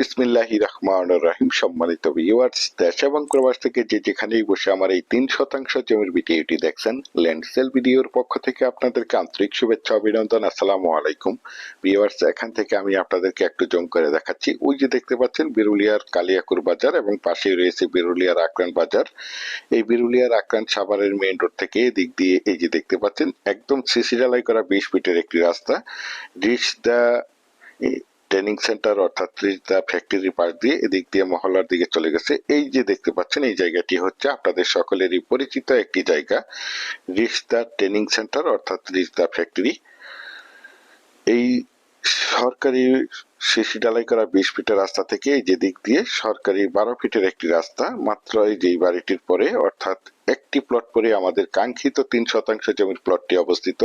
বিসমিল্লাহি রহমান রাহিম সম্মানিত ভিউয়ার্স দেশ এবং প্রবাস থেকে যে যেখানেই বসে আমার এই তিন শতাংশ জমির ভিডিওটি দেখছেন ল্যান্ড সেল ভিডিওর পক্ষ থেকে আপনাদেরকে আন্তরিক শুভেচ্ছা, অভিনন্দন, আসসালামু আলাইকুম। ভিউয়ার্স এখান থেকে আমি আপনাদেরকে একটু জম করে দেখাচ্ছি। ওই যে দেখতে পাচ্ছেন, বিরুলিয়ার কালিয়াকুর বাজার এবং পাশেই রয়েছে বিরুলিয়ার আক্রান বাজার। এই বিরুলিয়ার আক্রান সাভারের মেইন রোড থেকে এদিক দিয়ে এই যে দেখতে পাচ্ছেন, একদম সিসি ঢালাই করা বিশ ফিটের একটি রাস্তা। রিচ দা ট্রেনিং সেন্টার অর্থাৎ ত্রিশদা ফ্যাক্টরি পাশ দিয়ে এদিক দিয়ে মহল্লার দিকে চলে গেছে। এই যে দেখতে পাচ্ছেন, এই জায়গাটি হচ্ছে আপনাদের সকলেরই পরিচিত একটি জায়গা রিস্তা ট্রেনিং সেন্টার অর্থাৎ রিশদা ফ্যাক্টরি এই সরকারি শিশি ডালাই করা বিশ ফিটের রাস্তা থেকে যে দিক দিয়ে সরকারি বারো ফিটের একটি রাস্তা, মাত্র এই যে এই বাড়িটির পরে, অর্থাৎ একটি প্লট পরে আমাদের কাঙ্ক্ষিত তিন শতাংশ জমির প্লটটি অবস্থিত।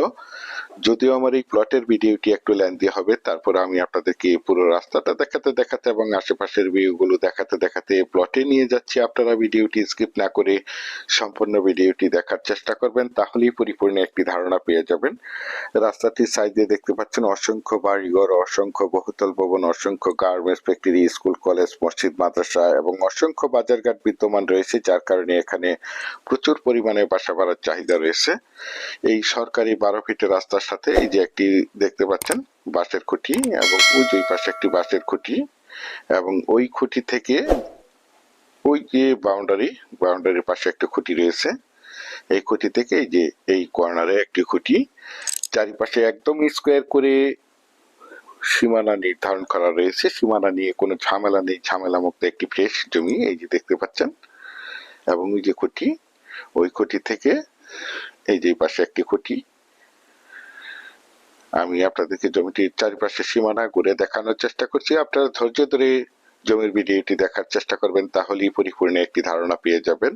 যদিও আমার এই প্লটের ভিডিওটি একটু লেন্দি হবে, তারপর আমি আপনাদেরকে পুরো রাস্তাটা দেখাতে দেখাতে এবং আশেপাশের ভিউগুলো দেখাতে দেখাতে প্লটে নিয়ে যাচ্ছি। আপনারা ভিডিওটি স্কিপ না করে সম্পূর্ণ ভিডিওটি দেখার চেষ্টা করবেন, তাহলেই পরিপূর্ণ একটি ধারণা পেয়ে যাবেন। রাস্তাটির সাইডে দেখতে পাচ্ছেন অসংখ্য বাড়িঘর অসংখ্য বহুতল ভবন, অসংখ্য গার্মেন্টস ফ্যাক্টরি, স্কুল, কলেজ, মসজিদ, মাদ্রাসা এবং অসংখ্য বাজারঘাট বিদ্যমান রয়েছে, যার কারণে এখানে প্রচুর পরিমাণে বাসা বাড়ার চাহিদা রয়েছে। এই সরকারি বারো ফিটের রাস্তার সাথে এই যে একটি দেখতে পাচ্ছেন, বাঁশের খুঁটি এবং ওই যে পাশে একটি বাঁশের খুঁটি এবং ওই খুঁটি থেকে ওই যে বাউন্ডারি, বাউন্ডারির পাশে একটা খুঁটি রয়েছে। এই খুঁটি থেকে এই যে এই কর্নারে একটি খুঁটি, চারিপাশে একদম স্কোয়ার করে সীমানা নির্ধারণ করা রয়েছে। সীমানা নিয়ে কোনো ঝামেলা নেই। ঝামেলা মুক্ত একটি ফ্রেশ জমি, এই যে দেখতে পাচ্ছেন। এবং ওই যে খুঁটি, ওই খুঁটি থেকে এই যে পাশে একটি খুঁটি। আমি আপনাদেরকে জমিটির চারিপাশে সীমানা ঘুরে দেখানোর চেষ্টা করছি। আপনারা ধৈর্য ধরে জমির ভিডিওটি দেখার চেষ্টা করবেন, তাহলেই পরিপূর্ণ একটি ধারণা পেয়ে যাবেন।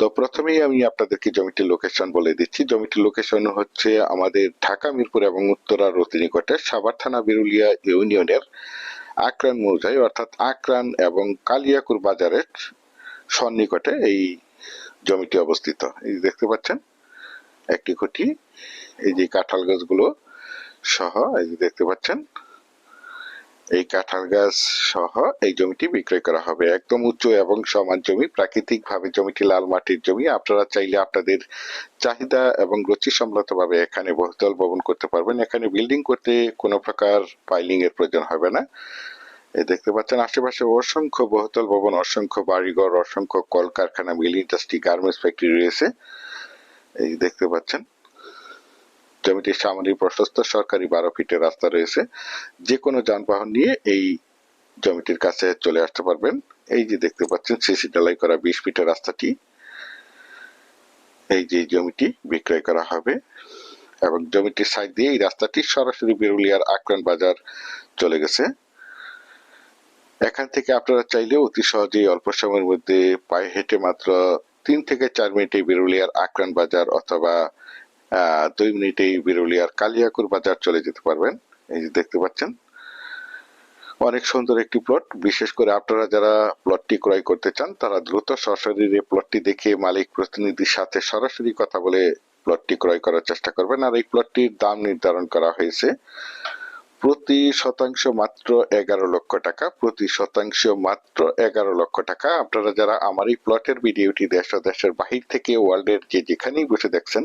তো প্রথমেই আমি আপনাদেরকে জমিটির লোকেশন বলে দিচ্ছি। জমিটির লোকেশন হচ্ছে আমাদের ঢাকা, মিরপুর এবং উত্তরা রতি নিকটে সাভার থানা, বিরুলিয়া ইউনিয়নের আক্রান মৌজায় অর্থাৎ আক্রান এবং কালিয়াকুর বাজারের সন্নিকটে এই জমিটি অবস্থিত। এই দেখতে পাচ্ছেন, একটি খুঁটি, এই যে কাঁঠাল গাছগুলো সহ, এই যে দেখতে পাচ্ছেন এই কাঁঠাল গাছ সহ এই জমিটি বিক্রয় করা হবে। একদম উচ্চ এবং সমান জমি প্রাকৃতিক ভাবে জমিটি লাল মাটির জমি। আপনারা চাইলে আপনাদের চাহিদা এবং রুচি ভাবে এখানে বহুতল ভবন করতে পারবেন। এখানে বিল্ডিং করতে কোনো প্রকার পাইলিং এর প্রয়োজন হবে না। এই দেখতে পাচ্ছেন, আশেপাশে অসংখ্য বহুতল ভবন, অসংখ্য বাড়িঘর, অসংখ্য কলকারখানা, মিল ইন্ডাস্ট্রি, গার্মেন্টস ফ্যাক্টরি রয়েছে। এই দেখতে পাচ্ছেন জমিটির সামনে প্রশস্ত সরকারি বারো ফিটের রাস্তা রয়েছে। যে কোনো যানবাহন নিয়ে এই জমিটির কাছে চলে আসতে পারবেন। এই যে দেখতে পাচ্ছেন, সিসি ঢালাই করা বিশ ফিটের রাস্তাটি। এই যে জমিটি বিক্রয় করা হবে এবং জমিটির সাইড দিয়ে এই রাস্তাটি সরাসরি বেরুলিয়ার আক্রান বাজার চলে গেছে। এখান থেকে আপনারা চাইলে অতি সহজেই অল্প সময়ের মধ্যে পায়ে হেঁটে মাত্র তিন থেকে চার মিনিটে বিরুলিয়ার আক্রান বাজার অথবা দুই মিনিটেই বিরুলিয়ার কালিয়াকুর বাজার চলে যেতে পারবেন। এই যে দেখতে পাচ্ছেন, অনেক সুন্দর একটি প্লট। বিশেষ করে আপনারা যারা প্লটটি ক্রয় করতে চান, তারা দ্রুত সরাসরি প্লটটি দেখে মালিক প্রতিনিধির সাথে সরাসরি কথা বলে প্লটটি ক্রয় করার চেষ্টা করবেন। আর এই প্লটটির দাম নির্ধারণ করা হয়েছে প্রতি শতাংশ মাত্র এগারো লক্ষ টাকা। প্রতি শতাংশ মাত্র এগারো লক্ষ টাকা। আপনারা যারা আমার এই প্লটের ভিডিওটি দেশ দেশের বাহির থেকে, ওয়ার্ল্ডের যে যেখানেই বসে দেখছেন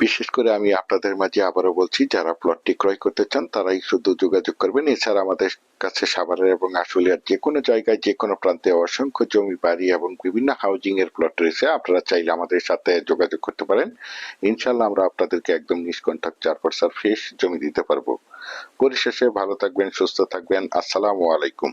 বিশেষ করে আমি আপনাদের মাঝে আবারও বলছি, যারা প্লটটি ক্রয় করতে চান, তারাই শুধু যোগাযোগ করবেন। এছাড়া আমাদের কাছে সাভারের এবং আশুলিয়ার যে কোনো জায়গায়, যে কোনো প্রান্তে অসংখ্য জমি, বাড়ি এবং বিভিন্ন হাউজিং এর প্লট রয়েছে। আপনারা চাইলে আমাদের সাথে যোগাযোগ করতে পারেন। ইনশাল্লাহ আমরা আপনাদেরকে একদম নিষ্কণ্ঠক চার পার্সার ফ্রেশ জমি দিতে পারব। পরিশেষে ভালো থাকবেন, সুস্থ থাকবেন। আসসালামু আলাইকুম।